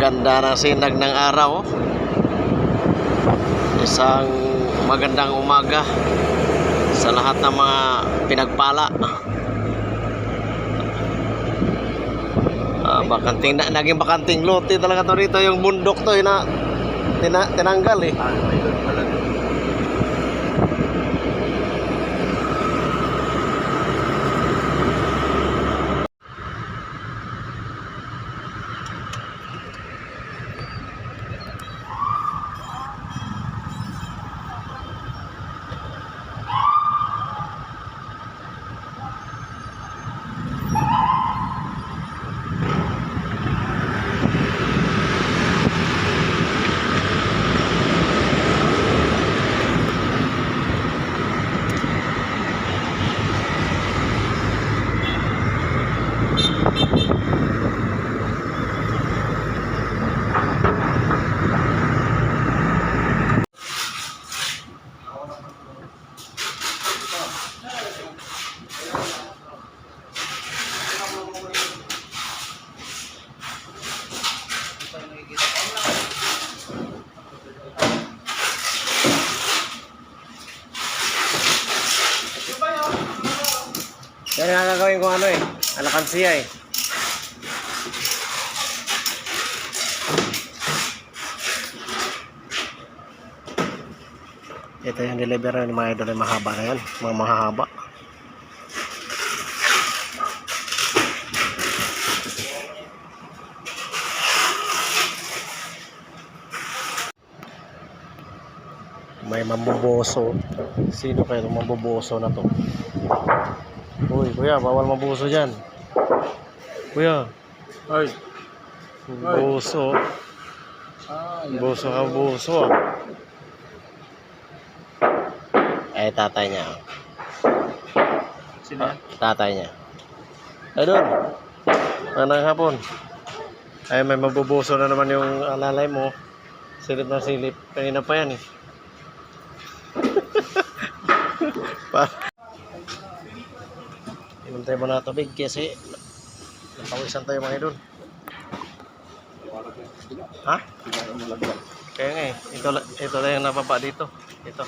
Ganda ng sinag ng araw. oh. Isang magandang umaga sa lahat ng mga pinagpala. Ah, bakanting na, naging bakanting lote talaga to rito yung bundok to yun na tina, tinanggal eh. Yan nga gagawin ko ano eh. Alakansiya eh. Ito yung delivery ng mga idol yung mahaba na yan. Mga mahahaba. May mambuboso. Sino kayo mambuboso na to? Uy, kuya, bawal mabuso dyan. Kuya, Ay. buso. Ah, Buso ka, buso ah. Ay, tatay niya. Sino yan? Tatay niya. Ay, doon. Anang hapon. Ay, may mabubuso na naman yung alalay mo. Silip na silip. Kanina pa yan eh. pa. Tayo muna ng tubig kasi napawisan tayo mga idol. Ha? Kaya nga eh. Ito, ito lang yung nababa dito. Ito.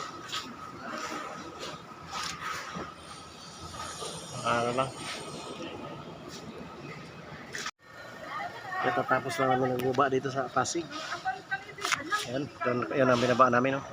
Ano lang. Ito tapos lang namin ng guba dito sa Pasig. Ayan, yun ang binaba namin. No?